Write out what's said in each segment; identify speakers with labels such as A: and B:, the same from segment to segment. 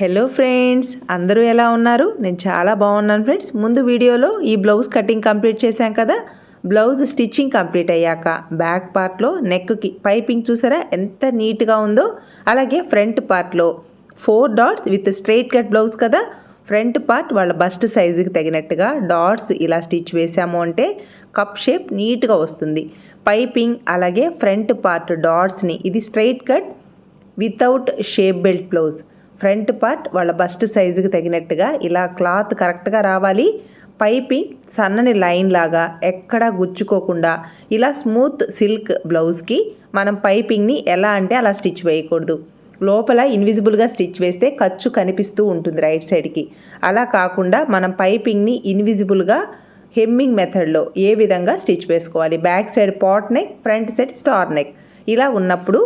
A: Hello friends అందరూ ఎలా ఉన్నారు? నేను చాలా బాగున్నాను ఫ్రెండ్స్ ముందు వీడియోలో ఈ బ్లౌజ్ కటింగ్ కంప్లీట్ చేశాం కదా? బ్లౌజ్ స్టిచ్చింగ్ కంప్లీట్ అయ్యాక బ్యాక్ పార్ట్లో నెక్కి పైపింగ్ చూసారా? ఎంత నీట్గా ఉందో? అలాగే ఫ్రంట్ పార్ట్లో four darts with straight cut blouse కదా? ఫ్రంట్ పార్ట్ వాళ్ళ బస్ట్ సైజుకి తగినట్టుగా డాట్స్ ఇలా స్టిచ్ వేసాము అంటే కప్ షేప్ నీట్గా వస్తుంది. పైపింగ్ అలాగే ఫ్రంట్ పార్ట్ డాట్స్ని ఇది straight cut without shape belt blouse front part వాళ్ళ బస్ట్ సైజుకి తగినట్టుగా ఇలా క్లాత్ కరెక్ట్గా రావాలి. పైపింగ్ సన్నని లైన్ లాగా ఎక్కడా గుచ్చుకోకుండా ఇలా స్మూత్ సిల్క్ బ్లౌజ్కి మనం పైపింగ్ని ఎలా అంటే అలా స్టిచ్ వేయకూడదు. లోపల ఇన్విజిబుల్గా స్టిచ్ వేస్తే ఖర్చు కనిపిస్తూ ఉంటుంది రైట్ సైడ్కి. అలా కాకుండా మనం పైపింగ్ని ఇన్విజిబుల్గా హెమ్మింగ్ మెథడ్లో ఏ విధంగా స్టిచ్ వేసుకోవాలి? Back side pot neck front side star neck ఇలా ఉన్నప్పుడు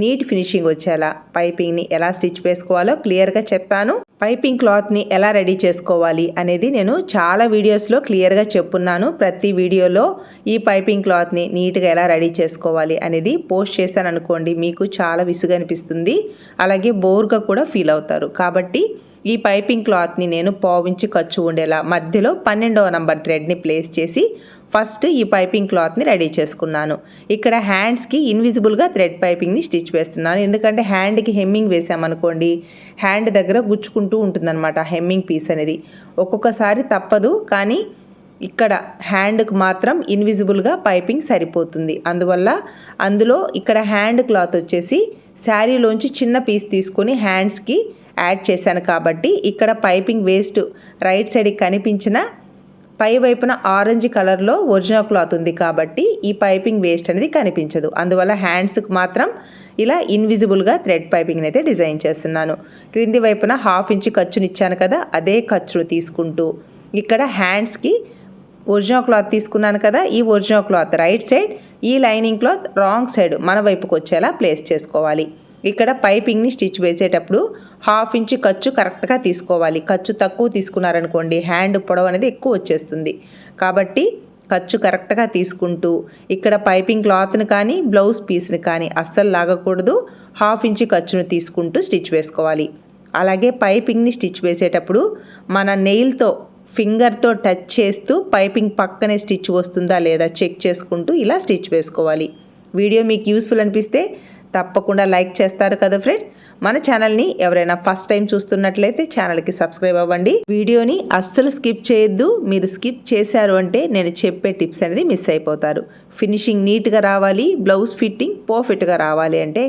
A: నీట్ ఫినిషింగ్ వచ్చేలా పైపింగ్ని ఎలా స్టిచ్ వేసుకోవాలో క్లియర్గా చెప్పాను. పైపింగ్ క్లాత్ని ఎలా రెడీ చేసుకోవాలి అనేది నేను చాలా వీడియోస్లో క్లియర్గా చెప్పున్నాను. ప్రతి వీడియోలో ఈ పైపింగ్ క్లాత్ని నీట్గా ఎలా రెడీ చేసుకోవాలి అనేది పోస్ట్ చేశాను అనుకోండి మీకు చాలా విసుగు అనిపిస్తుంది. అలాగే బోర్గా కూడా ఫీల్ అవుతారు. కాబట్టి ఈ పైపింగ్ క్లాత్ని నేను పావించి ఖర్చు ఉండేలా మధ్యలో పన్నెండవ నంబర్ థ్రెడ్ని ప్లేస్ చేసి ఫస్ట్ ఈ పైపింగ్ క్లాత్ని రెడీ చేసుకున్నాను. ఇక్కడ హ్యాండ్స్కి ఇన్విజిబుల్గా థ్రెడ్ పైపింగ్ని స్టిచ్ వేస్తున్నాను. ఎందుకంటే హ్యాండ్కి హెమ్మింగ్ వేసామనుకోండి హ్యాండ్ దగ్గర గుచ్చుకుంటూ ఉంటుందన్నమాట హెమ్మింగ్ పీస్ అనేది. ఒక్కొక్కసారి తప్పదు కానీ ఇక్కడ హ్యాండ్కి మాత్రం ఇన్విజిబుల్గా పైపింగ్ సరిపోతుంది. అందువల్ల అందులో ఇక్కడ హ్యాండ్ క్లాత్ వచ్చేసి శారీలోంచి చిన్న పీస్ తీసుకొని హ్యాండ్స్కి యాడ్ చేశాను కాబట్టి ఇక్కడ పైపింగ్ వేస్ట్ రైట్ సైడ్కి కనిపించిన పై వైపున ఆరెంజ్ కలర్లో ఒరిజినల్ క్లాత్ ఉంది కాబట్టి ఈ పైపింగ్ వేస్ట్ అనేది కనిపించదు. అందువల్ల హ్యాండ్స్కి మాత్రం ఇలా ఇన్విజిబుల్గా థ్రెడ్ పైపింగ్ని అయితే డిజైన్ చేస్తున్నాను. క్రింది వైపున హాఫ్ ఇంచ్ ఖర్చుని ఇచ్చాను కదా అదే ఖర్చును తీసుకుంటూ ఇక్కడ హ్యాండ్స్కి ఒరిజినల్ క్లాత్ తీసుకున్నాను కదా ఈ ఒరిజినల్ క్లాత్ రైట్ సైడ్ ఈ లైనింగ్ క్లాత్ రాంగ్ సైడ్ మన వైపుకి వచ్చేలా ప్లేస్ చేసుకోవాలి. ఇక్కడ పైపింగ్ని స్టిచ్ వేసేటప్పుడు హాఫ్ ఇంచ్ ఖర్చు కరెక్ట్గా తీసుకోవాలి. ఖర్చు తక్కువ తీసుకున్నారనుకోండి హ్యాండ్ పొడవు అనేది ఎక్కువ వచ్చేస్తుంది. కాబట్టి ఖర్చు కరెక్ట్గా తీసుకుంటూ ఇక్కడ పైపింగ్ క్లాత్ని కానీ బ్లౌజ్ పీస్ని కానీ అస్సలు లాగకూడదు. హాఫ్ ఇంచ్ ఖర్చును తీసుకుంటూ స్టిచ్ వేసుకోవాలి. అలాగే పైపింగ్ని స్టిచ్ వేసేటప్పుడు మన నెయిల్తో ఫింగర్తో టచ్ చేస్తూ పైపింగ్ పక్కనే స్టిచ్ వస్తుందా లేదా చెక్ చేసుకుంటూ ఇలా స్టిచ్ వేసుకోవాలి. వీడియో మీకు యూస్ఫుల్ అనిపిస్తే తప్పకుండా లైక్ చేస్తారు కదా ఫ్రెండ్స్? మన ఛానల్ని ఎవరైనా ఫస్ట్ టైం చూస్తున్నట్లయితే ఛానల్కి సబ్స్క్రైబ్ అవ్వండి. వీడియోని అస్సలు స్కిప్ చేయొద్దు. మీరు స్కిప్ చేశారు అంటే నేను చెప్పే టిప్స్ అనేది మిస్ అయిపోతారు. ఫినిషింగ్ నీట్గా రావాలి బ్లౌజ్ ఫిట్టింగ్ పర్ఫెక్ట్గా రావాలి అంటే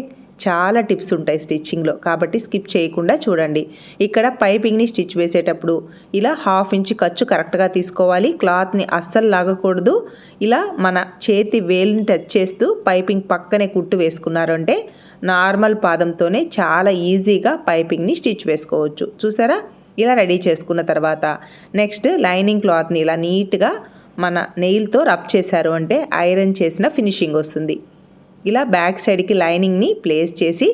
A: చాలా టిప్స్ ఉంటాయి స్టిచ్చింగ్లో. కాబట్టి స్కిప్ చేయకుండా చూడండి. ఇక్కడ పైపింగ్ని స్టిచ్ వేసేటప్పుడు ఇలా హాఫ్ ఇంచ్ ఖర్చు కరెక్ట్గా తీసుకోవాలి. క్లాత్ని అస్సలు లాగకూడదు. ఇలా మన చేతి వేలిని టచ్ చేస్తూ పైపింగ్ పక్కనే కుట్టు వేసుకున్నారంటే నార్మల్ పాదంతోనే చాలా ఈజీగా పైపింగ్ని స్టిచ్ వేసుకోవచ్చు. చూసారా? ఇలా రెడీ చేసుకున్న తర్వాత నెక్స్ట్ లైనింగ్ క్లాత్ని ఇలా నీట్గా మన నెయిల్తో రబ్ చేశారు అంటే ఐరన్ చేసిన ఫినిషింగ్ వస్తుంది. ఇలా బ్యాక్ సైడ్కి లైనింగ్ని ప్లేస్ చేసి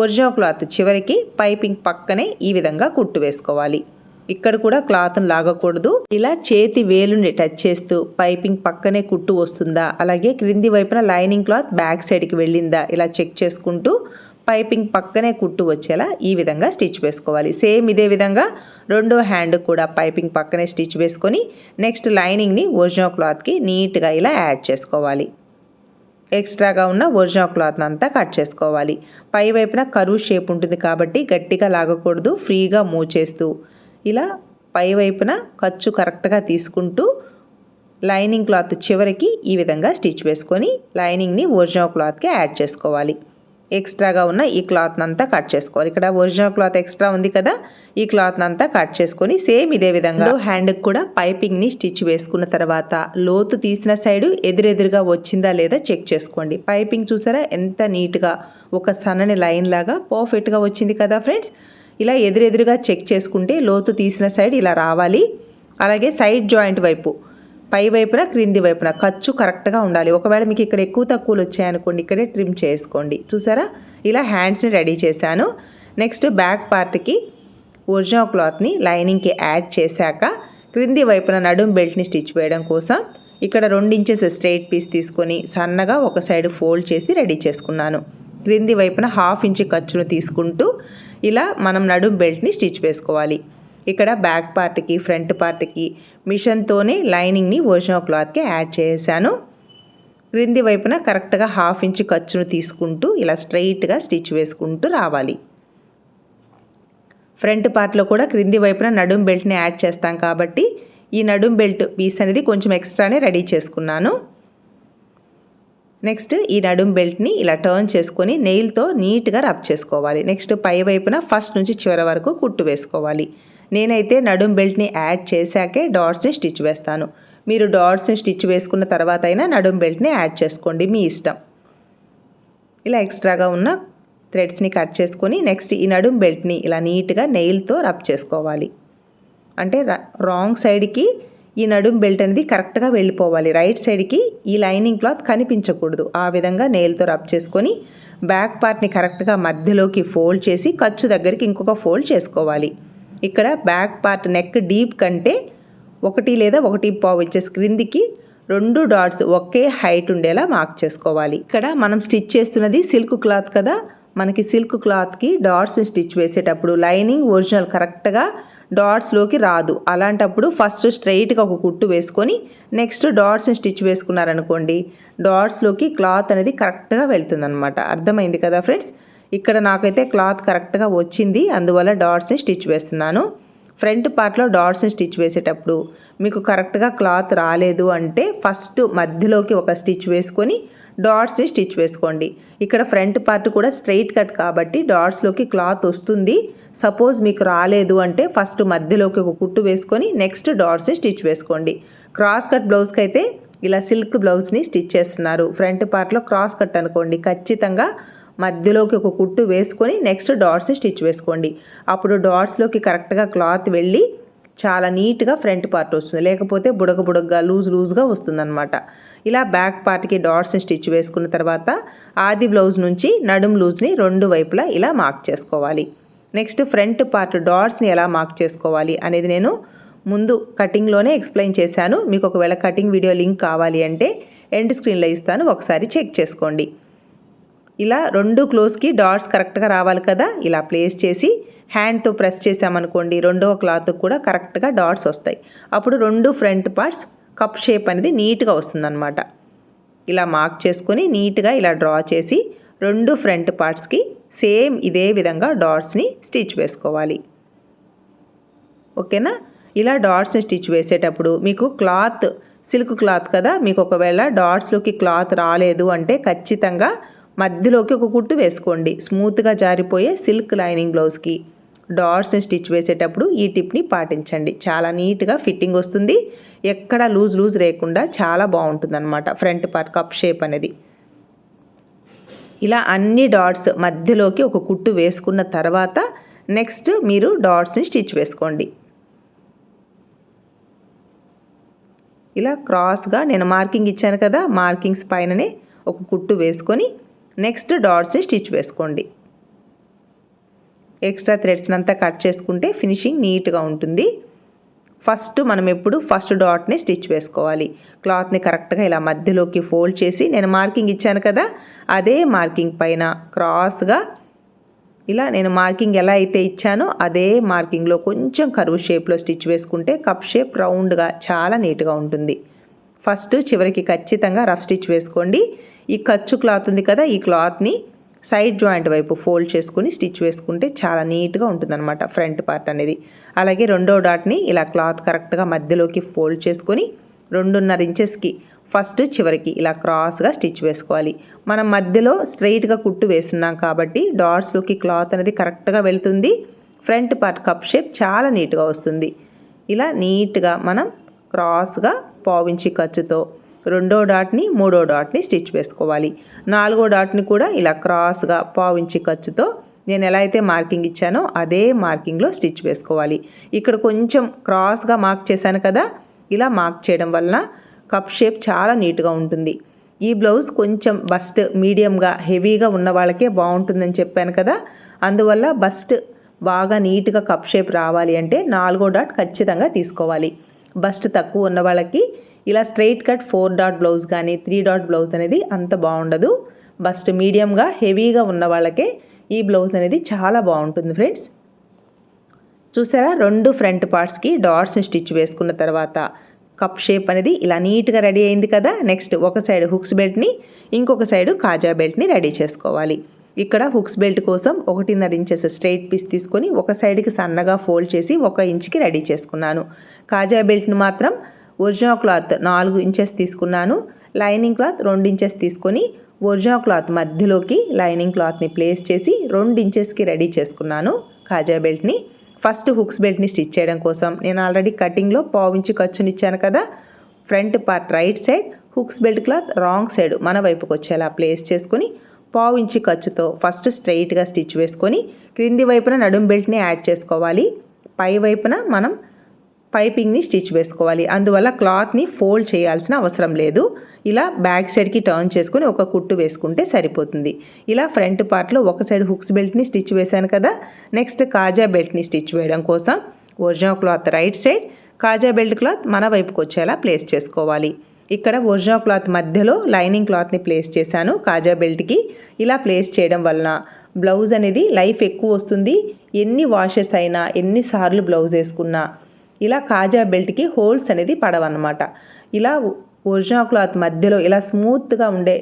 A: ఒరిజినల్ క్లాత్ చివరికి పైపింగ్ పక్కనే ఈ విధంగా కుట్టు వేసుకోవాలి. ఇక్కడ కూడా క్లాత్ను లాగకూడదు. ఇలా చేతి వేలుని టచ్ చేస్తూ పైపింగ్ పక్కనే కుట్టు వస్తుందా అలాగే క్రింది వైపున లైనింగ్ క్లాత్ బ్యాక్ సైడ్కి వెళ్ళిందా ఇలా చెక్ చేసుకుంటూ పైపింగ్ పక్కనే కుట్టు వచ్చేలా ఈ విధంగా స్టిచ్ వేసుకోవాలి. సేమ్ ఇదే విధంగా రెండో హ్యాండ్ కూడా పైపింగ్ పక్కనే స్టిచ్ వేసుకొని నెక్స్ట్ లైనింగ్ని ఒరిజినల్ క్లాత్కి నీట్గా ఇలా యాడ్ చేసుకోవాలి. ఎక్స్ట్రాగా ఉన్న ఒరిజినల్ క్లాత్ అంతా కట్ చేసుకోవాలి. పై వైపున కరువు షేప్ ఉంటుంది కాబట్టి గట్టిగా లాగకూడదు ఫ్రీగా మూవ్ చేస్తూ. ఇలా పై వైపున ఖర్చు కరెక్ట్గా తీసుకుంటూ లైనింగ్ క్లాత్ చివరికి ఈ విధంగా స్టిచ్ వేసుకొని లైనింగ్ని ఒరిజినల్ క్లాత్కి యాడ్ చేసుకోవాలి. ఎక్స్ట్రాగా ఉన్న ఈ క్లాత్ని అంతా కట్ చేసుకోవాలి. ఇక్కడ ఒరిజినల్ క్లాత్ ఎక్స్ట్రా ఉంది కదా ఈ క్లాత్ని అంతా కట్ చేసుకొని సేమ్ ఇదే విధంగా హ్యాండ్కి కూడా పైపింగ్ని స్టిచ్ వేసుకున్న తర్వాత లోతు తీసిన సైడ్ ఎదురెదురుగా వచ్చిందా లేదా చెక్ చేసుకోండి. పైపింగ్ చూసారా? ఎంత నీట్గా ఒక సన్నని లైన్ లాగా పర్ఫెక్ట్గా వచ్చింది కదా ఫ్రెండ్స్? ఇలా ఎదురెదురుగా చెక్ చేసుకుంటే లోతు తీసిన సైడ్ ఇలా రావాలి. అలాగే సైడ్ జాయింట్ వైపు పై వైపున క్రింది వైపున. ఖర్చు కరెక్ట్గా ఉండాలి. ఒకవేళ మీకు ఇక్కడ ఎక్కువ తక్కువలు వచ్చాయనుకోండి ఇక్కడే ట్రిమ్ చేసుకోండి. చూసారా? ఇలా హ్యాండ్స్ని రెడీ చేశాను. నెక్స్ట్ బ్యాక్ పార్ట్కి ఒరిజినల్ క్లాత్ని లైనింగ్కి యాడ్ చేశాక క్రింది వైపున నడుం బెల్ట్ని స్టిచ్ వేయడం కోసం ఇక్కడ రెండు ఇంచెస్ స్ట్రైట్ పీస్ తీసుకొని సన్నగా ఒక సైడ్ ఫోల్డ్ చేసి రెడీ చేసుకున్నాను. క్రింది వైపున హాఫ్ ఇంచ్ ఖర్చును తీసుకుంటూ ఇలా మనం నడుం బెల్ట్ని స్టిచ్ వేసుకోవాలి. ఇక్కడ బ్యాక్ పార్ట్కి ఫ్రంట్ పార్ట్కి మిషన్తోనే లైనింగ్ని ఒరిజినల్ క్లాత్కి యాడ్ చేశాను. క్రింది వైపున కరెక్ట్గా హాఫ్ ఇంచ్ ఖర్చును తీసుకుంటూ ఇలా స్ట్రైట్గా స్టిచ్ వేసుకుంటూ రావాలి. ఫ్రంట్ పార్ట్లో కూడా క్రింది వైపున నడుం బెల్ట్ని యాడ్ చేస్తాం కాబట్టి ఈ నడుం బెల్ట్ పీస్ అనేది కొంచెం ఎక్స్ట్రానే రెడీ చేసుకున్నాను. నెక్స్ట్ ఈ నడుం బెల్ట్ని ఇలా టర్న్ చేసుకొని నెయిల్తో నీట్గా రబ్ చేసుకోవాలి. నెక్స్ట్ పై వైపున ఫస్ట్ నుంచి చివరి వరకు కుట్టు వేసుకోవాలి. నేనైతే నడుం బెల్ట్ని యాడ్ చేశాకే డాట్స్ని స్టిచ్ వేస్తాను. మీరు డాట్స్ని స్టిచ్ వేసుకున్న తర్వాత అయినా నడుం బెల్ట్ని యాడ్ చేసుకోండి మీ ఇష్టం. ఇలా ఎక్స్ట్రాగా ఉన్న థ్రెడ్స్ని కట్ చేసుకొని నెక్స్ట్ ఈ నడుం బెల్ట్ని ఇలా నీట్గా నెయిల్తో రబ్ చేసుకోవాలి. అంటే రాంగ్ సైడ్కి ఈ నడుం బెల్ట్ అనేది కరెక్ట్గా వెళ్ళిపోవాలి. రైట్ సైడ్కి ఈ లైనింగ్ క్లాత్ కనిపించకూడదు. ఆ విధంగా నెయిల్తో రబ్ చేసుకొని బ్యాక్ పార్ట్ని కరెక్ట్గా మధ్యలోకి ఫోల్డ్ చేసి ఖర్చు దగ్గరికి ఇంకొక ఫోల్డ్ చేసుకోవాలి. ఇక్కడ బ్యాక్ పార్ట్ నెక్ డీప్ కంటే ఒకటి లేదా ఒకటి పావు ఇంచెస్ క్రిందికి రెండు డాట్స్ ఒకే హైట్ ఉండేలా మార్క్ చేసుకోవాలి. ఇక్కడ మనం స్టిచ్ చేస్తున్నది సిల్క్ క్లాత్ కదా. మనకి సిల్క్ క్లాత్కి డాట్స్ స్టిచ్ వేసేటప్పుడు లైనింగ్ ఒరిజినల్ కరెక్ట్గా డాట్స్లోకి రాదు. అలాంటప్పుడు ఫస్ట్ స్ట్రైట్గా ఒక కుట్టు వేసుకొని నెక్స్ట్ డాట్స్ని స్టిచ్ వేసుకున్నారనుకోండి డాట్స్లోకి క్లాత్ అనేది కరెక్ట్గా వెళ్తుందనమాట అర్థమైంది కదా ఫ్రెండ్స్? ఇక్కడ నాకైతే క్లాత్ కరెక్ట్గా వచ్చింది అందువల్ల డాట్స్ని స్టిచ్ వేస్తున్నాను. ఫ్రంట్ పార్ట్లో డాట్స్ని స్టిచ్ వేసేటప్పుడు మీకు కరెక్ట్గా క్లాత్ రాలేదు అంటే ఫస్ట్ మధ్యలోకి ఒక స్టిచ్ వేసుకొని డాట్స్ని స్టిచ్ వేసుకోండి. ఇక్కడ ఫ్రంట్ పార్ట్ కూడా స్ట్రైట్ కట్ కాబట్టి డాట్స్లోకి క్లాత్ వస్తుంది. సపోజ్ మీకు రాలేదు అంటే ఫస్ట్ మధ్యలోకి ఒక కుట్టు వేసుకొని నెక్స్ట్ డాట్స్ని స్టిచ్ వేసుకోండి. క్రాస్ కట్ బ్లౌజ్కి అయితే ఇలా సిల్క్ బ్లౌజ్ని స్టిచ్ చేస్తున్నారు. ఫ్రంట్ పార్ట్లో క్రాస్ కట్ అనుకోండి. ఖచ్చితంగా మధ్యలోకి ఒక కుట్టు వేసుకొని నెక్స్ట్ డాట్స్ స్టిచ్ వేసుకోండి. అప్పుడు డాట్స్లోకి కరెక్ట్గా క్లాత్ వెళ్ళి చాలా నీట్గా ఫ్రంట్ పార్ట్ వస్తుంది. లేకపోతే బుడగ బుడగగా లూజ్ లూజ్గా వస్తుందన్నమాట. ఇలా బ్యాక్ పార్ట్కి డాట్స్ని స్టిచ్ వేసుకున్న తర్వాత ఆది బ్లౌజ్ నుంచి నడుం లూజ్ని రెండు వైపులా ఇలా మార్క్ చేసుకోవాలి. నెక్స్ట్ ఫ్రంట్ పార్ట్ డాట్స్ని ఎలా మార్క్ చేసుకోవాలి అనేది నేను ముందు కటింగ్లోనే ఎక్స్ప్లెయిన్ చేశాను. మీకు ఒకవేళ కటింగ్ వీడియో లింక్ కావాలి అంటే ఎండ్ స్క్రీన్లో ఇస్తాను. ఒకసారి చెక్ చేసుకోండి. ఇలా రెండు క్లోజ్కి డాట్స్ కరెక్ట్గా రావాలి కదా? ఇలా ప్లేస్ చేసి హ్యాండ్తో ప్రెస్ చేసామనుకోండి రెండవ క్లాత్ కూడా కరెక్ట్గా డాట్స్ వస్తాయి. అప్పుడు రెండు ఫ్రంట్ పార్ట్స్ కప్ షేప్ అనేది నీట్గా వస్తుందన్నమాట. ఇలా మార్క్ చేసుకొని నీట్గా ఇలా డ్రా చేసి రెండు ఫ్రంట్ పార్ట్స్కి సేమ్ ఇదే విధంగా డాట్స్ని స్టిచ్ వేసుకోవాలి. ఓకేనా? ఇలా డాట్స్ని స్టిచ్ వేసేటప్పుడు మీకు క్లాత్ సిల్క్ క్లాత్ కదా? మీకు ఒకవేళ డాట్స్లోకి క్లాత్ రాలేదు అంటే ఖచ్చితంగా మధ్యలోకి ఒక కుట్టు వేసుకోండి. స్మూత్గా జారిపోయే సిల్క్ లైనింగ్ బ్లౌజ్కి. డాట్స్ని స్టిచ్ వేసేటప్పుడు ఈ టిప్ని పాటించండి. చాలా నీట్గా ఫిట్టింగ్ వస్తుంది. ఎక్కడ లూజ్ లూజ్ లేకుండా చాలా బాగుంటుంది ఫ్రంట్ పార్ట్ కప్ షేప్ అనేది. ఇలా అన్ని డాట్స్ మధ్యలోకి ఒక కుట్టు వేసుకున్న తర్వాత నెక్స్ట్ మీరు డాట్స్ని స్టిచ్ వేసుకోండి. ఇలా క్రాస్గా నేను మార్కింగ్ ఇచ్చాను కదా మార్కింగ్స్ పైననే ఒక కుట్టు వేసుకొని నెక్స్ట్ డాట్స్ స్టిచ్ వేసుకోండి. ఎక్స్ట్రా థ్రెడ్స్ని అంతా కట్ చేసుకుంటే ఫినిషింగ్ నీట్గా ఉంటుంది. ఫస్ట్ మనం ఎప్పుడు ఫస్ట్ డాట్ని స్టిచ్ వేసుకోవాలి. క్లాత్ని కరెక్ట్గా ఇలా మధ్యలోకి ఫోల్డ్ చేసి నేను మార్కింగ్ ఇచ్చాను కదా అదే మార్కింగ్ పైన క్రాస్గా ఇలా నేను మార్కింగ్ ఎలా అయితే ఇచ్చానో అదే మార్కింగ్లో కొంచెం కరువు షేప్లో స్టిచ్ వేసుకుంటే కప్ షేప్ రౌండ్గా చాలా నీట్గా ఉంటుంది. ఫస్ట్ చివరికి ఖచ్చితంగా రఫ్ స్టిచ్ వేసుకోండి. ఈ ఖర్చు క్లాత్ ఉంది కదా ఈ క్లాత్ని సైడ్ జాయింట్ వైపు ఫోల్డ్ చేసుకుని స్టిచ్ వేసుకుంటే చాలా నీట్గా ఉంటుందన్నమాట ఫ్రంట్ పార్ట్ అనేది. అలాగే రెండో డాట్ని ఇలా క్లాత్ కరెక్ట్గా మధ్యలోకి ఫోల్డ్ చేసుకొని రెండున్నర ఇంచెస్కి ఫస్ట్ చివరికి ఇలా క్రాస్గా స్టిచ్ వేసుకోవాలి. మనం మధ్యలో స్ట్రైట్గా కుట్టు వేస్తున్నాం కాబట్టి డాట్స్లోకి క్లాత్ అనేది కరెక్ట్గా వెళ్తుంది. ఫ్రంట్ పార్ట్ కప్ షేప్ చాలా నీట్గా వస్తుంది. ఇలా నీట్గా మనం క్రాస్గా పావించి ఖర్చుతో రెండో డాట్ని మూడో డాట్ని స్టిచ్ వేసుకోవాలి. నాలుగో డాట్ని కూడా ఇలా క్రాస్గా పావించి ఖర్చుతో నేను ఎలా అయితే మార్కింగ్ ఇచ్చానో అదే మార్కింగ్లో స్టిచ్ వేసుకోవాలి. ఇక్కడ కొంచెం క్రాస్గా మార్క్ చేశాను కదా ఇలా మార్క్ చేయడం వలన కప్ షేప్ చాలా నీట్గా ఉంటుంది. ఈ బ్లౌజ్ కొంచెం బస్ట్ మీడియంగా హెవీగా ఉన్న వాళ్ళకే బాగుంటుందని చెప్పాను కదా అందువల్ల బస్ట్ బాగా నీట్గా కప్ షేప్ రావాలి అంటే నాలుగో డాట్ ఖచ్చితంగా తీసుకోవాలి. బస్ట్ తక్కువ ఉన్న వాళ్ళకి ఇలా straight cut four dot blouse కానీ త్రీ డాట్ బ్లౌజ్ అనేది అంత బాగుండదు. బస్ట్ మీడియంగా హెవీగా ఉన్న వాళ్ళకే ఈ బ్లౌజ్ అనేది చాలా బాగుంటుంది ఫ్రెండ్స్. చూసారా? రెండు ఫ్రంట్ పార్ట్స్కి డాట్స్ని స్టిచ్ వేసుకున్న తర్వాత కప్ షేప్ అనేది ఇలా నీట్గా రెడీ అయింది కదా? నెక్స్ట్ ఒక సైడ్ హుక్స్ బెల్ట్ని ఇంకొక సైడ్ కాజా బెల్ట్ని రెడీ చేసుకోవాలి. ఇక్కడ హుక్స్ బెల్ట్ కోసం ఒకటిన్నర ఇంచెస్ స్ట్రైట్ పీస్ తీసుకొని ఒక సైడ్కి సన్నగా ఫోల్డ్ చేసి ఒక ఇంచ్కి రెడీ చేసుకున్నాను. కాజా బెల్ట్ని మాత్రం ఒరిజినల్ క్లాత్ నాలుగు ఇంచెస్ తీసుకున్నాను. లైనింగ్ క్లాత్ రెండు ఇంచెస్ తీసుకొని ఒరిజినల్ క్లాత్ మధ్యలోకి లైనింగ్ క్లాత్ని ప్లేస్ చేసి రెండు ఇంచెస్కి రెడీ చేసుకున్నాను కాజా బెల్ట్ని. ఫస్ట్ హుక్స్ బెల్ట్ని స్టిచ్ చేయడం కోసం నేను ఆల్రెడీ కటింగ్లో పావించి ఖర్చునిచ్చాను కదా. Front part right side hooks belt cloth wrong side మన వైపుకి వచ్చేలా ప్లేస్ చేసుకుని పావు ఇంచి ఖర్చుతో ఫస్ట్ స్ట్రైట్గా స్టిచ్ వేసుకొని క్రింది వైపున నడుం బెల్ట్ని యాడ్ చేసుకోవాలి. పై వైపున మనం పైపింగ్ని స్టిచ్ వేసుకోవాలి. అందువల్ల క్లాత్ని ఫోల్డ్ చేయాల్సిన అవసరం లేదు. ఇలా బ్యాక్ సైడ్కి టర్న్ చేసుకుని ఒక కుట్టు వేసుకుంటే సరిపోతుంది. ఇలా ఫ్రంట్ పార్ట్లో ఒక సైడ్ హుక్స్ బెల్ట్ని స్టిచ్ వేశాను కదా నెక్స్ట్ కాజా బెల్ట్ని స్టిచ్ వేయడం కోసం ఒరిజినల్ క్లాత్ రైట్ సైడ్ కాజా బెల్ట్ క్లాత్ మన వైపుకి వచ్చేలా ప్లేస్ చేసుకోవాలి. ఇక్కడ ఒరిజినల్ క్లాత్ మధ్యలో లైనింగ్ క్లాత్ని ప్లేస్ చేశాను కాజా బెల్ట్కి. ఇలా ప్లేస్ చేయడం వలన బ్లౌజ్ అనేది లైఫ్ ఎక్కువ వస్తుంది. ఎన్ని వాషెస్ అయినా ఎన్నిసార్లు బ్లౌజ్ వేసుకున్నా ఇలా కాజా బెల్ట్కి హోల్స్ అనేది పడవన్నమాట. ఇలా ఒరిజినల్ క్లాత్ మధ్యలో ఇలా స్మూత్గా ఉండే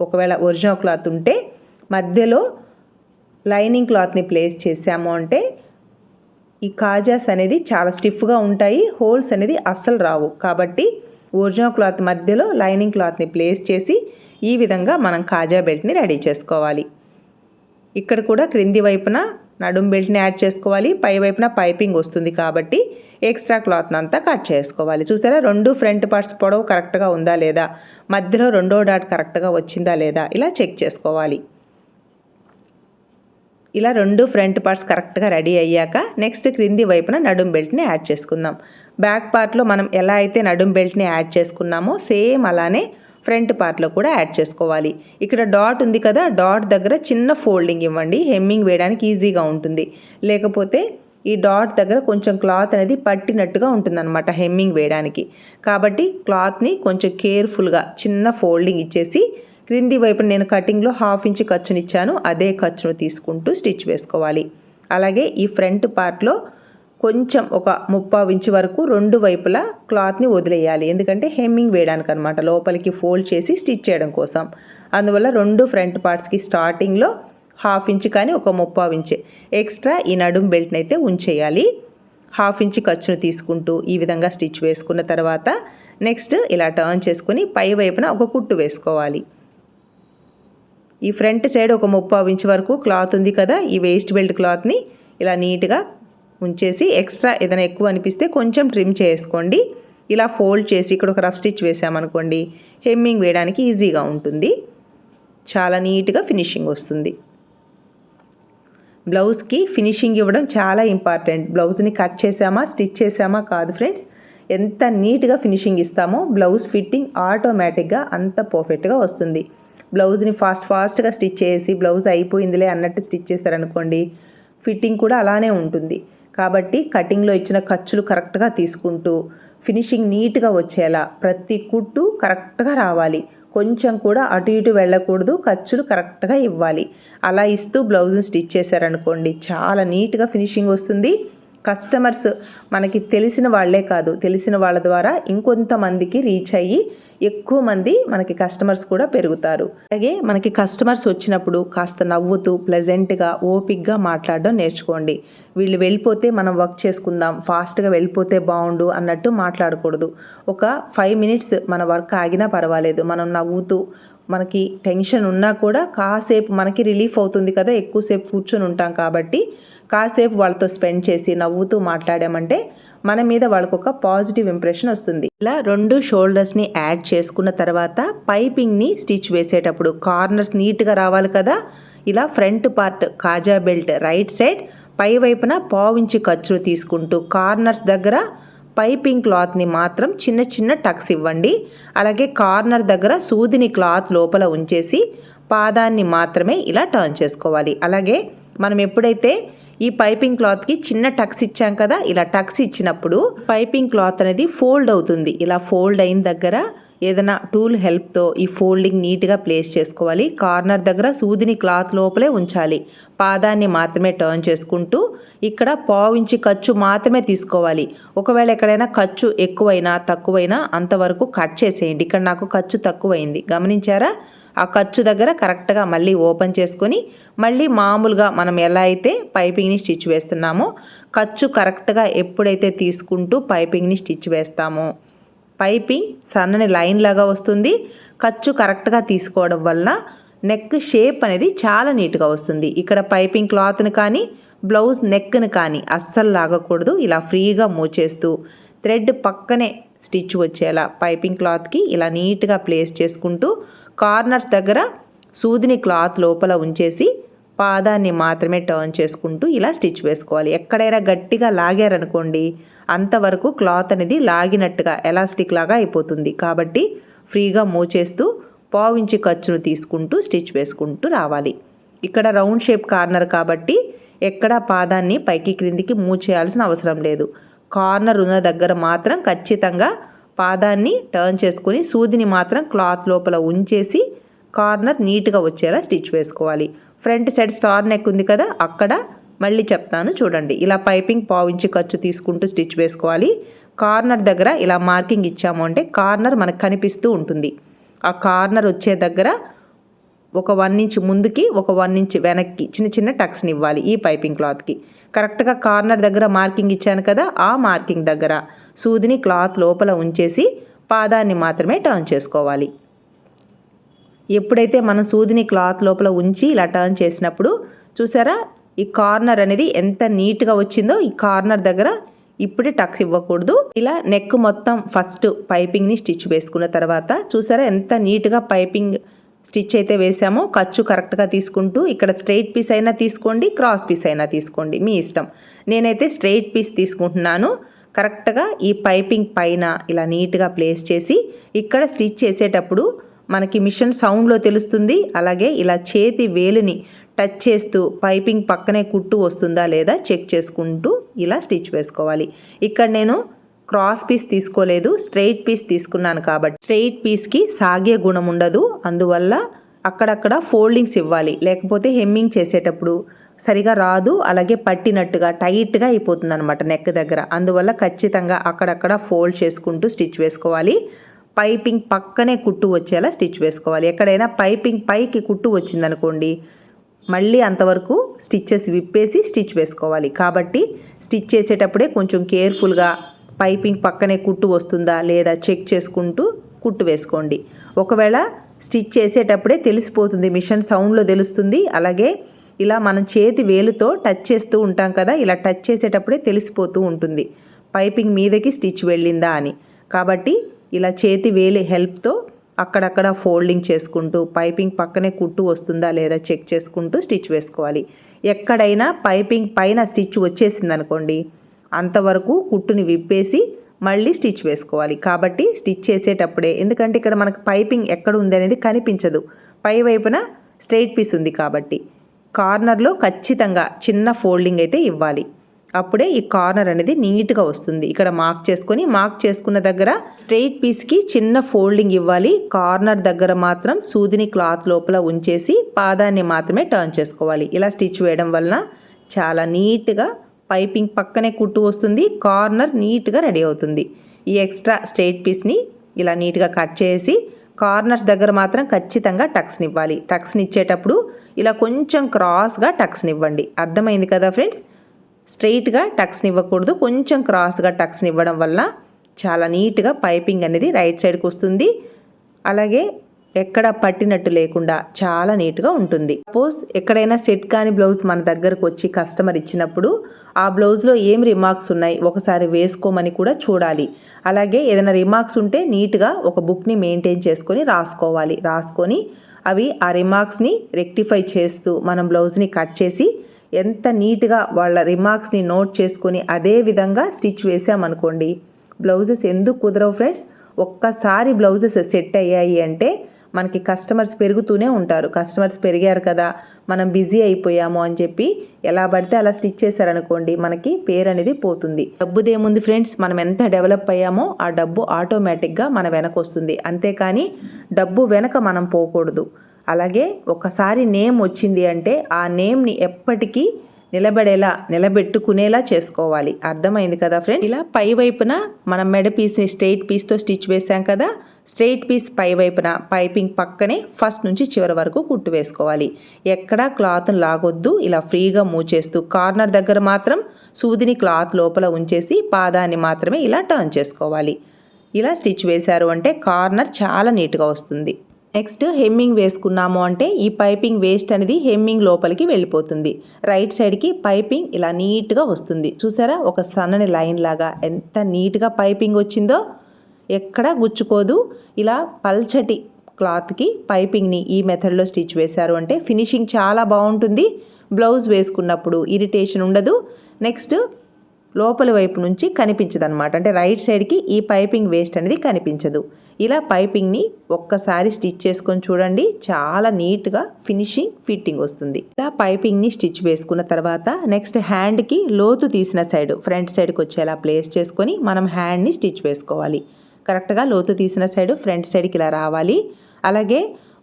A: ఒకవేళ ఒరిజినల్ క్లాత్ ఉంటే మధ్యలో లైనింగ్ క్లాత్ని ప్లేస్ చేసాము అంటే ఈ కాజాస్ అనేది చాలా స్టిఫ్గా ఉంటాయి హోల్స్ అనేది అస్సలు రావు. కాబట్టి ఒరిజినల్ క్లాత్ మధ్యలో లైనింగ్ క్లాత్ని ప్లేస్ చేసి ఈ విధంగా మనం కాజా బెల్ట్ని రెడీ చేసుకోవాలి. ఇక్కడ కూడా క్రింది వైపున నడుం బెల్ట్ని యాడ్ చేసుకోవాలి. పై వైపున పైపింగ్ వస్తుంది కాబట్టి ఎక్స్ట్రా క్లాత్ని అంతా కట్ చేసుకోవాలి. చూసారా? రెండు ఫ్రంట్ పార్ట్స్ పొడవు కరెక్ట్గా ఉందా లేదా? మధ్యలో రెండో డాట్ కరెక్ట్గా వచ్చిందా లేదా? ఇలా చెక్ చేసుకోవాలి. ఇలా రెండు ఫ్రంట్ పార్ట్స్ కరెక్ట్గా రెడీ అయ్యాక నెక్స్ట్ క్రింది వైపున నడుం బెల్ట్ని యాడ్ చేసుకుందాం. బ్యాక్ పార్ట్లో మనం ఎలా అయితే నడుం బెల్ట్ని యాడ్ చేసుకున్నామో సేమ్ అలానే ఫ్రంట్ పార్ట్లో కూడా యాడ్ చేసుకోవాలి. ఇక్కడ డాట్ ఉంది కదా డాట్ దగ్గర చిన్న ఫోల్డింగ్ ఇవ్వండి. హెమ్మింగ్ వేయడానికి ఈజీగా ఉంటుంది. లేకపోతే ఈ డాట్ దగ్గర కొంచెం క్లాత్ అనేది పట్టినట్టుగా ఉంటుందన్నమాట హెమ్మింగ్ వేయడానికి. కాబట్టి క్లాత్ని కొంచెం కేర్ఫుల్గా చిన్న ఫోల్డింగ్ ఇచ్చేసి క్రింది వైపు నేను కటింగ్లో హాఫ్ ఇంచ్ ఖర్చునిచ్చాను. అదే ఖర్చును తీసుకుంటూ స్టిచ్ వేసుకోవాలి. అలాగే ఈ ఫ్రంట్ పార్ట్లో కొంచెం ఒక ముప్పావు ఇంచు వరకు రెండు వైపులా క్లాత్ని వదిలేయాలి. ఎందుకంటే హెమ్మింగ్ వేయడానికి అనమాట లోపలికి ఫోల్డ్ చేసి స్టిచ్ చేయడం కోసం. అందువల్ల రెండు ఫ్రంట్ పార్ట్స్కి స్టార్టింగ్లో హాఫ్ ఇంచ్ కానీ ఒక ముప్పావు ఇంచ్ ఎక్స్ట్రా ఈ నడుం బెల్ట్ని అయితే ఉంచేయాలి. హాఫ్ ఇంచ్ ఖర్చును తీసుకుంటూ ఈ విధంగా స్టిచ్ వేసుకున్న తర్వాత నెక్స్ట్ ఇలా టర్న్ చేసుకుని పై వైపున ఒక కుట్టు వేసుకోవాలి. ఈ ఫ్రంట్ సైడ్ ఒక ముప్పావు ఇంచ్ వరకు క్లాత్ ఉంది కదా? ఈ వేస్ట్ బెల్ట్ క్లాత్ని ఇలా నీట్గా ఉంచేసి ఎక్స్ట్రా ఏదైనా ఎక్కువ అనిపిస్తే కొంచెం ట్రిమ్ చేసుకోండి. ఇలా ఫోల్డ్ చేసి ఇక్కడ ఒక రఫ్ స్టిచ్ వేసామనుకోండి హెమ్మింగ్ వేయడానికి ఈజీగా ఉంటుంది. చాలా నీట్గా ఫినిషింగ్ వస్తుంది. బ్లౌజ్కి ఫినిషింగ్ ఇవ్వడం చాలా ఇంపార్టెంట్ బ్లౌజ్ని కట్ చేసామా స్టిచ్ చేసామా కాదు ఫ్రెండ్స్ ఎంత నీట్గా ఫినిషింగ్ ఇస్తామో బ్లౌజ్ ఫిట్టింగ్ ఆటోమేటిక్గా అంత పర్ఫెక్ట్గా వస్తుంది. బ్లౌజ్ని ఫాస్ట్ ఫాస్ట్గా స్టిచ్ చేసి బ్లౌజ్ అయిపోయిందిలే అన్నట్టు స్టిచ్ చేశారనుకోండి ఫిట్టింగ్ కూడా అలానే ఉంటుంది. కాబట్టి కటింగ్లో ఇచ్చిన ఖర్చులు కరెక్ట్గా తీసుకుంటూ ఫినిషింగ్ నీట్గా వచ్చేలా ప్రతి కుట్టు కరెక్ట్గా రావాలి. కొంచెం కూడా అటు ఇటు వెళ్ళకూడదు ఖర్చులు కరెక్ట్గా ఇవ్వాలి. అలా ఇస్తూ బ్లౌజ్ని స్టిచ్ చేశారనుకోండి చాలా నీట్గా ఫినిషింగ్ వస్తుంది. కస్టమర్స్ మనకి తెలిసిన వాళ్ళే కాదు. తెలిసిన వాళ్ళ ద్వారా ఇంకొంతమందికి రీచ్ అయ్యి ఎక్కువ మంది మనకి కస్టమర్స్ కూడా పెరుగుతారు. అలాగే మనకి కస్టమర్స్ వచ్చినప్పుడు కాస్త నవ్వుతూ ప్లెజెంట్గా ఓపిక్గా మాట్లాడడం నేర్చుకోండి. వీళ్ళు వెళ్ళిపోతే మనం వర్క్ చేసుకుందాం ఫాస్ట్గా వెళ్ళిపోతే బాగుండు అన్నట్టు మాట్లాడకూడదు. ఒక ఫైవ్ మినిట్స్ మన వర్క్ ఆగినా పర్వాలేదు. మనం నవ్వుతూ మనకి టెన్షన్ ఉన్నా కూడా కాసేపు మనకి రిలీఫ్ అవుతుంది కదా ఎక్కువసేపు కూర్చొని ఉంటాం కాబట్టి కాసేపు వాళ్ళతో స్పెండ్ చేసి నవ్వుతూ మాట్లాడామంటే మన మీద వాళ్ళకు ఒక పాజిటివ్ ఇంప్రెషన్ వస్తుంది. ఇలా రెండు షోల్డర్స్ని యాడ్ చేసుకున్న తర్వాత పైపింగ్ని స్టిచ్ వేసేటప్పుడు కార్నర్స్ నీట్గా రావాలి కదా? ఇలా ఫ్రంట్ పార్ట్ కాజా బెల్ట్ రైట్ సైడ్ పై వైపున పావించి ఖర్చులు తీసుకుంటూ కార్నర్స్ దగ్గర పైపింగ్ క్లాత్ని మాత్రం చిన్న చిన్న టక్స్ ఇవ్వండి. అలాగే కార్నర్ దగ్గర సూదిని క్లాత్ లోపల ఉంచేసి పాదాన్ని మాత్రమే ఇలా టర్న్ చేసుకోవాలి. అలాగే మనం ఎప్పుడైతే ఈ పైపింగ్ క్లాత్కి చిన్న టక్స్ ఇచ్చాం కదా ఇలా టక్స్ ఇచ్చినప్పుడు పైపింగ్ క్లాత్ అనేది ఫోల్డ్ అవుతుంది. ఇలా ఫోల్డ్ అయిన దగ్గర ఏదైనా టూల్ హెల్ప్తో ఈ ఫోల్డింగ్ నీట్గా ప్లేస్ చేసుకోవాలి. కార్నర్ దగ్గర సూదిని క్లాత్ లోపలే ఉంచాలి. పాదాన్ని మాత్రమే టర్న్ చేసుకుంటూ ఇక్కడ పావించి ఖర్చు మాత్రమే తీసుకోవాలి. ఒకవేళ ఎక్కడైనా ఖర్చు ఎక్కువైనా తక్కువైనా అంతవరకు కట్ చేసేయండి. ఇక్కడ నాకు ఖర్చు తక్కువైంది. గమనించారా? ఆ ఖర్చు దగ్గర కరెక్ట్గా మళ్ళీ ఓపెన్ చేసుకొని మళ్ళీ మామూలుగా మనం ఎలా అయితే పైపింగ్ని స్టిచ్ వేస్తున్నామో ఖర్చు కరెక్ట్గా ఎప్పుడైతే తీసుకుంటూ పైపింగ్ని స్టిచ్ వేస్తామో పైపింగ్ సన్నని లైన్ లాగా వస్తుంది. ఖర్చు కరెక్ట్గా తీసుకోవడం వల్ల నెక్ షేప్ అనేది చాలా నీట్గా వస్తుంది. ఇక్కడ పైపింగ్ క్లాత్ని కానీ బ్లౌజ్ నెక్ని కానీ అస్సలు లాగకూడదు. ఇలా ఫ్రీగా మూవ్ చేస్తూ థ్రెడ్ పక్కనే స్టిచ్ వచ్చేలా పైపింగ్ క్లాత్కి ఇలా నీట్గా ప్లేస్ చేసుకుంటూ కార్నర్స్ దగ్గర సూదిని క్లాత్ లోపల ఉంచేసి పాదాన్ని మాత్రమే టర్న్ చేసుకుంటూ ఇలా స్టిచ్ వేసుకోవాలి. ఎక్కడైనా గట్టిగా లాగారనుకోండి అంతవరకు క్లాత్ అనేది లాగినట్టుగా ఎలాస్టిక్ లాగా అయిపోతుంది. కాబట్టి ఫ్రీగా మూవ్ చేస్తూ పావించి ఖర్చును తీసుకుంటూ స్టిచ్ వేసుకుంటూ రావాలి. ఇక్కడ రౌండ్ షేప్ కార్నర్ కాబట్టి ఎక్కడ పాదాన్ని పైకి క్రిందికి మూవ్ చేయాల్సిన అవసరం లేదు. కార్నర్ ఉన్న దగ్గర మాత్రం ఖచ్చితంగా పాదాన్ని టర్న్ చేసుకొని సూదిని మాత్రం క్లాత్ లోపల ఉంచేసి కార్నర్ నీట్గా వచ్చేలా స్టిచ్ వేసుకోవాలి. ఫ్రంట్ సైడ్ స్టార్ నెక్ ఉంది కదా అక్కడ మళ్ళీ చెప్తాను చూడండి. ఇలా పైపింగ్ పావించి ఖర్చు తీసుకుంటూ స్టిచ్ వేసుకోవాలి. కార్నర్ దగ్గర ఇలా మార్కింగ్ ఇచ్చాము అంటే కార్నర్ మనకు కనిపిస్తూ ఉంటుంది. ఆ కార్నర్ వచ్చే దగ్గర ఒక వన్ ఇంచ్ ముందుకి ఒక వన్ ఇంచ్ వెనక్కి చిన్న చిన్న టక్స్ని ఇవ్వాలి ఈ పైపింగ్ క్లాత్కి. కరెక్ట్గా కార్నర్ దగ్గర మార్కింగ్ ఇచ్చాను కదా ఆ మార్కింగ్ దగ్గర. సూదిని క్లాత్ లోపల ఉంచేసి పాదాన్ని మాత్రమే టర్న్ చేసుకోవాలి. ఎప్పుడైతే మనం సూదిని క్లాత్ లోపల ఉంచి ఇలా టర్న్ చేసినప్పుడు చూసారా? ఈ కార్నర్ అనేది ఎంత నీట్గా వచ్చిందో ఈ కార్నర్ దగ్గర ఇప్పుడే టక్స్ ఇవ్వకూడదు. ఇలా నెక్ మొత్తం ఫస్ట్ పైపింగ్ని స్టిచ్ వేసుకున్న తర్వాత చూసారా ఎంత నీట్గా పైపింగ్ స్టిచ్ అయితే వేసామో? ఖర్చు కరెక్ట్గా తీసుకుంటూ ఇక్కడ స్ట్రైట్ పీస్ అయినా తీసుకోండి క్రాస్ పీస్ అయినా తీసుకోండి. మీ ఇష్టం. నేనైతే స్ట్రైట్ పీస్ తీసుకుంటున్నాను. కరెక్ట్గా ఈ పైపింగ్ పైన ఇలా నీట్గా ప్లేస్ చేసి ఇక్కడ స్టిచ్ చేసేటప్పుడు మనకి మిషన్ సౌండ్లో తెలుస్తుంది. అలాగే ఇలా చేతి వేలుని టచ్ చేస్తూ పైపింగ్ పక్కనే కుట్టు వస్తుందా లేదా చెక్ చేసుకుంటూ ఇలా స్టిచ్ వేసుకోవాలి. ఇక్కడ నేను క్రాస్ పీస్ తీసుకోలేదు స్ట్రెయిట్ పీస్ తీసుకున్నాను కాబట్టి. స్ట్రెయిట్ పీస్కి సాగే గుణం ఉండదు. అందువల్ల అక్కడక్కడ ఫోల్డింగ్స్ ఇవ్వాలి. లేకపోతే హెమ్మింగ్ చేసేటప్పుడు సరిగా రాదు అలాగే పట్టినట్టుగా టైట్గా అయిపోతుంది అనమాట నెక్ దగ్గర. అందువల్ల ఖచ్చితంగా అక్కడక్కడ ఫోల్డ్ చేసుకుంటూ స్టిచ్ వేసుకోవాలి. పైపింగ్ పక్కనే కుట్టు వచ్చేలా స్టిచ్ వేసుకోవాలి. ఎక్కడైనా పైపింగ్ పైకి కుట్టు వచ్చిందనుకోండి మళ్ళీ అంతవరకు స్టిచ్చెస్ విప్పేసి స్టిచ్ వేసుకోవాలి. కాబట్టి స్టిచ్ చేసేటప్పుడే కొంచెం కేర్ఫుల్గా పైపింగ్ పక్కనే కుట్టు వస్తుందా లేదా చెక్ చేసుకుంటూ కుట్టు వేసుకోండి. ఒకవేళ స్టిచ్ చేసేటప్పుడే తెలిసిపోతుంది మిషన్ సౌండ్లో తెలుస్తుంది అలాగే ఇలా మనం చేతి వేలుతో టచ్ చేస్తూ ఉంటాం కదా ఇలా టచ్ చేసేటప్పుడే తెలిసిపోతూ ఉంటుంది. పైపింగ్ మీదకి స్టిచ్ వెళ్ళిందా అని. కాబట్టి ఇలా చేతి వేలి హెల్ప్తో అక్కడక్కడ ఫోల్డింగ్ చేసుకుంటూ పైపింగ్ పక్కనే కుట్టు వస్తుందా లేదా చెక్ చేసుకుంటూ స్టిచ్ వేసుకోవాలి. ఎక్కడైనా పైపింగ్ పైన స్టిచ్ వచ్చేసింది అనుకోండి అంతవరకు కుట్టుని విప్పేసి మళ్ళీ స్టిచ్ వేసుకోవాలి. కాబట్టి స్టిచ్ చేసేటప్పుడే ఎందుకంటే ఇక్కడ మనకు పైపింగ్ ఎక్కడ ఉంది అనేది కనిపించదు. పై వైపున స్ట్రైట్ పీస్ ఉంది కాబట్టి. కార్నర్లో ఖచ్చితంగా చిన్న ఫోల్డింగ్ అయితే ఇవ్వాలి. అప్పుడే ఈ కార్నర్ అనేది నీట్గా వస్తుంది. ఇక్కడ మార్క్ చేసుకొని మార్క్ చేసుకున్న దగ్గర స్ట్రెయిట్ పీస్కి చిన్న ఫోల్డింగ్ ఇవ్వాలి. కార్నర్ దగ్గర మాత్రం సూదిని క్లాత్ లోపల ఉంచేసి పాదాన్ని మాత్రమే టర్న్ చేసుకోవాలి. ఇలా స్టిచ్ వేయడం వలన చాలా నీట్గా పైపింగ్ పక్కనే కుట్టు వస్తుంది. కార్నర్ నీట్గా రెడీ అవుతుంది. ఈ ఎక్స్ట్రా స్ట్రెయిట్ పీస్ని ఇలా నీట్గా కట్ చేసి కార్నర్స్ దగ్గర మాత్రం ఖచ్చితంగా టక్స్ని ఇవ్వాలి. టక్స్ని ఇచ్చేటప్పుడు ఇలా కొంచెం క్రాస్గా టక్స్నివ్వండి అర్థమైంది కదా ఫ్రెండ్స్ స్ట్రైట్గా టక్స్ని ఇవ్వకూడదు కొంచెం క్రాస్గా టక్స్ని ఇవ్వడం వల్ల చాలా నీట్గా పైపింగ్ అనేది రైట్ సైడ్కి వస్తుంది. అలాగే ఎక్కడ పట్టినట్టు లేకుండా చాలా నీట్గా ఉంటుంది. సపోజ్ ఎక్కడైనా సెట్ కాని బ్లౌజ్ మన దగ్గరకు వచ్చి కస్టమర్ ఇచ్చినప్పుడు ఆ బ్లౌజ్లో ఏం రిమార్క్స్ ఉన్నాయి? ఒకసారి వేసుకోమని కూడా చూడాలి. అలాగే ఏదైనా రిమార్క్స్ ఉంటే నీట్గా ఒక బుక్ని మెయింటైన్ చేసుకొని రాసుకోవాలి. రాసుకొని అవి ఆ రిమార్క్స్ని రెక్టిఫై చేస్తూ మనం బ్లౌజ్ని కట్ చేసి ఎంత నీట్గా వాళ్ళ రిమార్క్స్ని నోట్ చేసుకొని అదే విధంగా స్టిచ్ వేసామనుకోండి బ్లౌజెస్ ఎందుకు కుదరవు ఫ్రెండ్స్? ఒక్కసారి బ్లౌజెస్ సెట్ అయ్యాయి అంటే మనకి కస్టమర్స్ పెరుగుతూనే ఉంటారు. కస్టమర్స్ పెరిగారు కదా మనం బిజీ అయిపోయాము అని చెప్పి ఎలా పడితే అలా స్టిచ్ చేశారనుకోండి మనకి పేరు అనేది పోతుంది. డబ్బుదేముంది ఫ్రెండ్స్ మనం ఎంత డెవలప్ అయ్యామో ఆ డబ్బు ఆటోమేటిక్గా మన వెనక వస్తుంది. అంతేకాని డబ్బు వెనక మనం పోకూడదు. అలాగే ఒకసారి నేమ్ వచ్చింది అంటే ఆ నేమ్ని ఎప్పటికీ నిలబడేలా నిలబెట్టుకునేలా చేసుకోవాలి. అర్థమైంది కదా ఫ్రెండ్స్ ఇలా పై వైపున మనం మెడ పీస్ని స్ట్రెయిట్ పీస్తో స్టిచ్ వేసాం కదా స్ట్రెయిట్ పీస్ పై వైపున పైపింగ్ పక్కనే ఫస్ట్ నుంచి చివరి వరకు కుట్టు వేసుకోవాలి. ఎక్కడా క్లాత్ను లాగొద్దు ఇలా ఫ్రీగా మూవ్ చేస్తూ కార్నర్ దగ్గర మాత్రం సూదిని క్లాత్ లోపల ఉంచేసి పాదాన్ని మాత్రమే ఇలా టర్న్ చేసుకోవాలి. ఇలా స్టిచ్ వేశారు అంటే కార్నర్ చాలా నీట్గా వస్తుంది. నెక్స్ట్ హెమ్మింగ్ వేసుకున్నాము అంటే ఈ పైపింగ్ వేస్ట్ అనేది హెమ్మింగ్ లోపలికి వెళ్ళిపోతుంది. రైట్ సైడ్కి పైపింగ్ ఇలా నీట్గా వస్తుంది. చూసారా? ఒక సన్నని లైన్ లాగా ఎంత నీట్గా పైపింగ్ వచ్చిందో. ఎక్కడా గుచ్చుకోదు. ఇలా పల్చటి క్లాత్కి పైపింగ్ని ఈ మెథడ్లో స్టిచ్ వేశారు అంటే ఫినిషింగ్ చాలా బాగుంటుంది. బ్లౌజ్ వేసుకున్నప్పుడు ఇరిటేషన్ ఉండదు. నెక్స్ట్ లోపలి వైపు నుంచి కనిపించదు అనమాట అంటే రైట్ సైడ్కి ఈ పైపింగ్ వేస్ట్ అనేది కనిపించదు. ఇలా పైపింగ్ని ఒక్కసారి స్టిచ్ చేసుకొని చూడండి. చాలా నీట్గా ఫినిషింగ్ ఫిట్టింగ్ వస్తుంది. ఇలా పైపింగ్ని స్టిచ్ వేసుకున్న తర్వాత నెక్స్ట్ హ్యాండ్కి లోతు తీసిన సైడ్ ఫ్రంట్ సైడ్కి వచ్చేలా ప్లేస్ చేసుకొని మనం హ్యాండ్ని స్టిచ్ వేసుకోవాలి. కరెక్ట్గా లోతు తీసిన సైడ్ ఫ్రంట్ సైడ్కి ఇలా రావాలి. అలాగే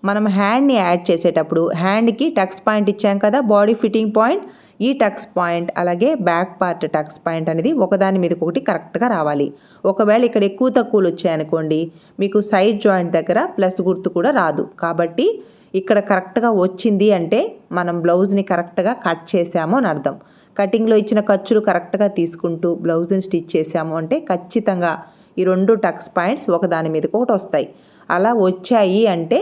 A: మనం హ్యాండ్ని యాడ్ చేసేటప్పుడు హ్యాండ్కి టక్స్ పాయింట్ ఇచ్చాం కదా బాడీ ఫిట్టింగ్ పాయింట్ ఈ టక్స్ పాయింట్ అలాగే బ్యాక్ పార్ట్ టక్స్ పాయింట్ అనేది ఒకదాని మీదకి ఒకటి కరెక్ట్గా రావాలి. ఒకవేళ ఇక్కడ ఎక్కువ తక్కువలు వచ్చాయనుకోండి మీకు సైడ్ జాయింట్ దగ్గర ప్లస్ గుర్తు కూడా రాదు. కాబట్టి ఇక్కడ కరెక్ట్గా వచ్చింది అంటే మనం బ్లౌజ్ని కరెక్ట్గా కట్ చేసాము అని అర్థం. కటింగ్లో ఇచ్చిన ఖర్చులు కరెక్ట్గా తీసుకుంటూ బ్లౌజ్ని స్టిచ్ చేసాము అంటే ఖచ్చితంగా ఈ రెండు టక్స్ పాయింట్స్ ఒకదాని మీదకి ఒకటి వస్తాయి. అలా వచ్చాయి అంటే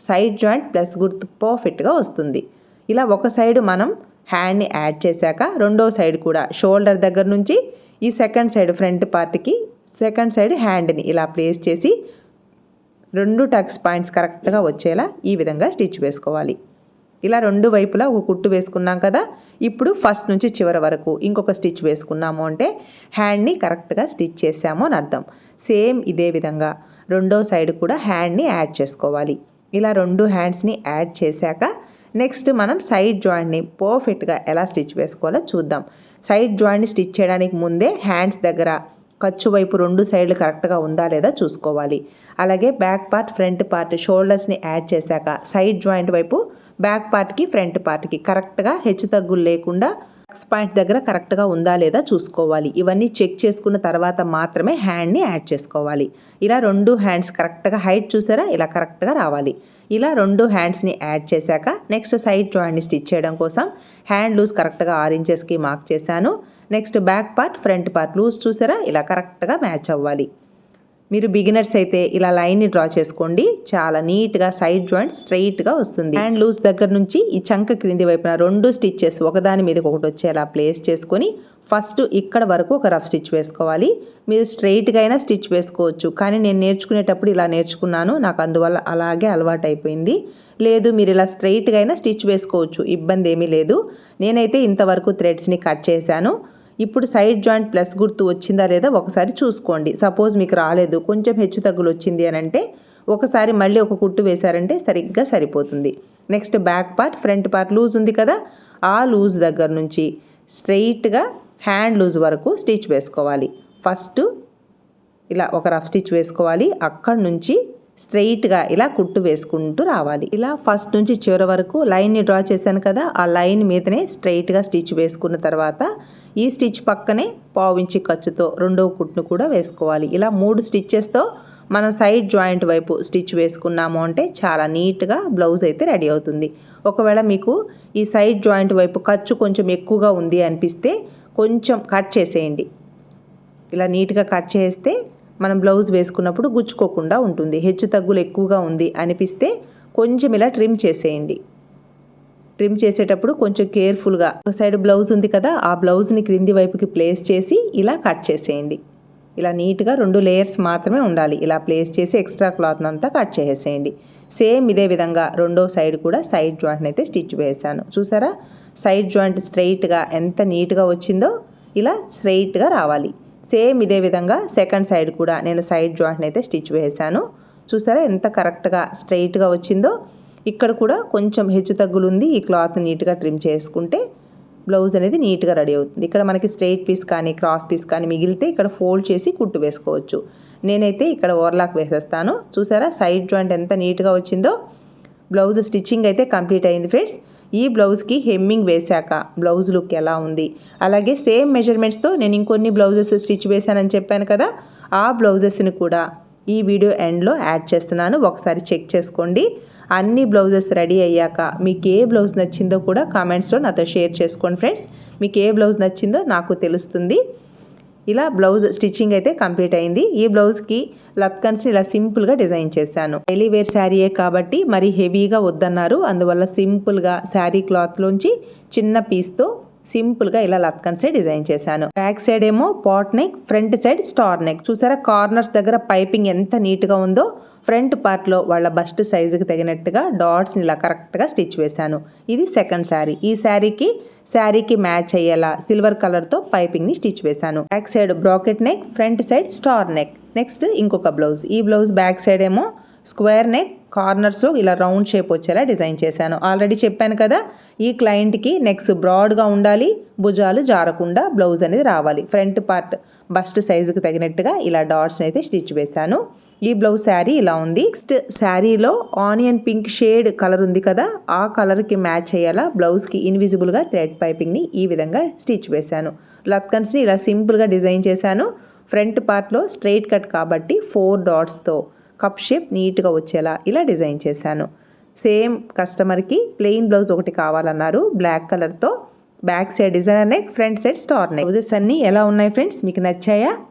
A: సైడ్ జాయింట్ ప్లస్ గుర్తు పర్ఫెక్ట్గా వస్తుంది. ఇలా ఒక సైడ్ మనం హ్యాండ్ని యాడ్ చేశాక రెండో సైడ్ కూడా షోల్డర్ దగ్గర నుంచి ఈ సెకండ్ సైడ్ ఫ్రంట్ పార్ట్కి సెకండ్ సైడ్ హ్యాండ్ని ఇలా ప్లేస్ చేసి రెండు టక్స్ పాయింట్స్ కరెక్ట్గా వచ్చేలా ఈ విధంగా స్టిచ్ వేసుకోవాలి. ఇలా రెండు వైపులా ఒక కుట్టు వేసుకున్నాం కదా ఇప్పుడు ఫస్ట్ నుంచి చివరి వరకు ఇంకొక స్టిచ్ వేసుకున్నాము అంటే హ్యాండ్ని కరెక్ట్గా స్టిచ్ చేసాము అని అర్థం. సేమ్ ఇదే విధంగా రెండో సైడ్ కూడా హ్యాండ్ని యాడ్ చేసుకోవాలి. ఇలా రెండు హ్యాండ్స్ని యాడ్ చేశాక నెక్స్ట్ మనం సైడ్ జాయింట్ని పర్ఫెక్ట్గా ఎలా స్టిచ్ వేసుకోవాలో చూద్దాం. సైడ్ జాయింట్ని స్టిచ్ చేయడానికి ముందే హ్యాండ్స్ దగ్గర ఖర్చు వైపు రెండు సైడ్లు కరెక్ట్గా ఉందా లేదా చూసుకోవాలి. అలాగే బ్యాక్ పార్ట్ ఫ్రంట్ పార్ట్ షోల్డర్స్ని యాడ్ చేశాక సైడ్ జాయింట్ వైపు బ్యాక్ పార్ట్కి ఫ్రంట్ పార్ట్కి కరెక్ట్గా హెచ్చు తగ్గులు లేకుండా నెక్స్ పాయింట్ దగ్గర కరెక్ట్గా ఉందా లేదా చూసుకోవాలి. ఇవన్నీ చెక్ చేసుకున్న తర్వాత మాత్రమే హ్యాండ్ని యాడ్ చేసుకోవాలి. ఇలా రెండు హ్యాండ్స్ కరెక్ట్గా హైట్ చూసారా? ఇలా కరెక్ట్గా రావాలి. ఇలా రెండు హ్యాండ్స్ని యాడ్ చేశాక నెక్స్ట్ సైడ్ జాయింట్ని స్టిచ్ చేయడం కోసం హ్యాండ్ లూజ్ కరెక్ట్గా ఆరు ఇంచెస్కి మార్క్ చేశాను. Next back part front part loose చూసారా? ఇలా కరెక్ట్గా మ్యాచ్ అవ్వాలి. మీరు బిగినర్స్ అయితే ఇలా లైన్ని డ్రా చేసుకోండి. చాలా నీట్గా సైడ్ జాయింట్ స్ట్రైట్గా వస్తుంది. హ్యాండ్ లూజ్ దగ్గర నుంచి ఈ చంక క్రింది వైపున రెండు స్టిచ్చెస్ ఒకదాని మీద ఒకటి వచ్చేలా ప్లేస్ చేసుకొని ఫస్ట్ ఇక్కడ వరకు ఒక రఫ్ స్టిచ్ వేసుకోవాలి. మీరు స్ట్రైట్గా అయినా స్టిచ్ వేసుకోవచ్చు. కానీ నేను నేర్చుకునేటప్పుడు ఇలా నేర్చుకున్నాను. నాకు అందువల్ల అలాగే అలవాటు అయిపోయింది. లేదు మీరు ఇలా స్ట్రైట్గా అయినా స్టిచ్ వేసుకోవచ్చు. ఇబ్బంది ఏమీ లేదు. నేనైతే ఇంతవరకు థ్రెడ్స్ని కట్ చేశాను. ఇప్పుడు సైడ్ జాయింట్ ప్లస్ గుర్తు వచ్చిందా లేదా ఒకసారి చూసుకోండి. సపోజ్ మీకు రాలేదు కొంచెం హెచ్చు తగ్గులు వచ్చింది అని అంటే ఒకసారి మళ్ళీ ఒక కుట్టు వేశారంటే సరిగ్గా సరిపోతుంది. Next back part front part loose ఉంది కదా ఆ లూజ్ దగ్గర నుంచి స్ట్రెయిట్గా హ్యాండ్ లూజ్ వరకు స్టిచ్ వేసుకోవాలి. ఫస్ట్ ఇలా ఒక రఫ్ స్టిచ్ వేసుకోవాలి అక్కడి నుంచి స్ట్రెయిట్గా ఇలా కుట్టు వేసుకుంటూ రావాలి. ఇలా ఫస్ట్ నుంచి చివరి వరకు లైన్ని డ్రా చేశాను కదా ఆ లైన్ మీదనే స్ట్రెయిట్గా స్టిచ్ వేసుకున్న తర్వాత ఈ స్టిచ్ పక్కనే పావించి ఖర్చుతో రెండవ కుట్ను కూడా వేసుకోవాలి. ఇలా మూడు స్టిచ్చెస్తో మనం సైడ్ జాయింట్ వైపు స్టిచ్ వేసుకున్నాము అంటే చాలా నీట్గా బ్లౌజ్ అయితే రెడీ అవుతుంది. ఒకవేళ మీకు ఈ సైడ్ జాయింట్ వైపు ఖర్చు కొంచెం ఎక్కువగా ఉంది అనిపిస్తే కొంచెం కట్ చేసేయండి. ఇలా నీట్గా కట్ చేస్తే మనం బ్లౌజ్ వేసుకున్నప్పుడు గుచ్చుకోకుండా ఉంటుంది. హెచ్చు తగ్గులు ఎక్కువగా ఉంది అనిపిస్తే కొంచెం ఇలా ట్రిమ్ చేసేయండి. ట్రిమ్ చేసేటప్పుడు కొంచెం కేర్ఫుల్గా ఒక సైడ్ బ్లౌజ్ ఉంది కదా ఆ బ్లౌజ్ని క్రింది వైపుకి ప్లేస్ చేసి ఇలా కట్ చేసేయండి. ఇలా నీట్గా రెండు లేయర్స్ మాత్రమే ఉండాలి. ఇలా ప్లేస్ చేసి ఎక్స్ట్రా క్లాత్ అంతా కట్ చేసేయండి సేమ్ ఇదే విధంగా రెండో సైడ్ కూడా సైడ్ జాయింట్ని అయితే స్టిచ్ వేసాను. చూసారా? సైడ్ జాయింట్ స్ట్రైట్గా ఎంత నీట్గా వచ్చిందో ఇలా స్ట్రైట్గా రావాలి. సేమ్ ఇదే విధంగా సెకండ్ సైడ్ కూడా నేను సైడ్ జాయింట్ని అయితే స్టిచ్ వేసాను. చూసారా ఎంత కరెక్ట్గా స్ట్రైట్గా వచ్చిందో? ఇక్కడ కూడా కొంచెం హెచ్చు తగ్గులు ఉంది ఈ క్లాత్ నీట్గా ట్రిమ్ చేసుకుంటే బ్లౌజ్ అనేది నీట్గా రెడీ అవుతుంది. ఇక్కడ మనకి స్ట్రైట్ పీస్ కానీ క్రాస్ పీస్ కానీ మిగిలితే ఇక్కడ ఫోల్డ్ చేసి కుట్టు వేసుకోవచ్చు. నేనైతే ఇక్కడ ఓవర్లాక్ వేసేస్తాను. చూసారా? సైడ్ జాయింట్ ఎంత నీట్గా వచ్చిందో. బ్లౌజ్ స్టిచ్చింగ్ అయితే కంప్లీట్ అయింది ఫ్రెండ్స్. ఈ బ్లౌజ్కి హెమ్మింగ్ వేశాక బ్లౌజ్ లుక్ ఎలా ఉంది? అలాగే సేమ్ మెజర్మెంట్స్తో నేను ఇంకొన్ని బ్లౌజెస్ స్టిచ్ వేశానని చెప్పాను కదా ఆ బ్లౌజెస్ని కూడా ఈ వీడియో ఎండ్లో యాడ్ చేస్తున్నాను. ఒకసారి చెక్ చేసుకోండి. అన్ని బ్లౌజెస్ రెడీ అయ్యాక మీకు ఏ బ్లౌజ్ నచ్చిందో కూడా కామెంట్స్లో నాతో షేర్ చేసుకోండి ఫ్రెండ్స్. మీకు ఏ బ్లౌజ్ నచ్చిందో నాకు తెలుస్తుంది. ఇలా బ్లౌజ్ స్టిచ్చింగ్ అయితే కంప్లీట్ అయింది. ఈ బ్లౌజ్కి లత్కన్స్ని ఇలా సింపుల్గా డిజైన్ చేశాను. డైలీ వేర్ శారీయే కాబట్టి మరి హెవీగా వద్దన్నారు. అందువల్ల సింపుల్గా శారీ క్లాత్లోంచి చిన్న పీస్తో సింపుల్గా ఇలా లత్కన్సే డిజైన్ చేశాను. బ్యాక్ సైడ్ ఏమో pot neck front side star neck. చూసారా? కార్నర్స్ దగ్గర పైపింగ్ ఎంత నీట్గా ఉందో ఫ్రంట్ పార్ట్లో వాళ్ళ బస్ట్ సైజుకి తగినట్టుగా డాట్స్ని ఇలా కరెక్ట్గా స్టిచ్ వేశాను. ఇది సెకండ్ శారీ. ఈ శారీకి శారీకి మ్యాచ్ అయ్యేలా సిల్వర్ కలర్తో పైపింగ్ని స్టిచ్ వేశాను. Back side bracket neck front side star neck. Next ఇంకొక బ్లౌజ్. ఈ బ్లౌజ్ బ్యాక్ సైడ్ ఏమో స్క్వేర్ నెక్ కార్నర్స్ ఇలా రౌండ్ షేప్ వచ్చేలా డిజైన్ చేశాను. ఆల్రెడీ చెప్పాను కదా ఈ క్లయింట్కి నెక్స్ బ్రాడ్గా ఉండాలి భుజాలు జారకుండా బ్లౌజ్ అనేది రావాలి. ఫ్రంట్ పార్ట్ బస్ట్ సైజుకి తగినట్టుగా ఇలా డాట్స్ని అయితే స్టిచ్ వేశాను. ఈ బ్లౌజ్ శారీ ఇలా ఉంది. నెక్స్ట్ శారీలో ఆనియన్ పింక్ షేడ్ కలర్ ఉంది కదా ఆ కలర్కి మ్యాచ్ అయ్యేలా బ్లౌజ్కి ఇన్విజిబుల్గా థ్రెడ్ పైపింగ్ని ఈ విధంగా స్టిచ్ వేశాను. లత్కన్స్ని ఇలా సింపుల్గా డిజైన్ చేశాను. ఫ్రంట్ పార్ట్లో స్ట్రైట్ కట్ కాబట్టి ఫోర్ డాట్స్తో కప్ షేప్ నీట్గా వచ్చేలా ఇలా డిజైన్ చేశాను. సేమ్ కస్టమర్కి ప్లెయిన్ బ్లౌజ్ ఒకటి కావాలన్నారు. బ్లాక్ కలర్తో back side designer neck front side star neck blouses అన్నీ ఎలా ఉన్నాయి ఫ్రెండ్స్ మీకు నచ్చాయా?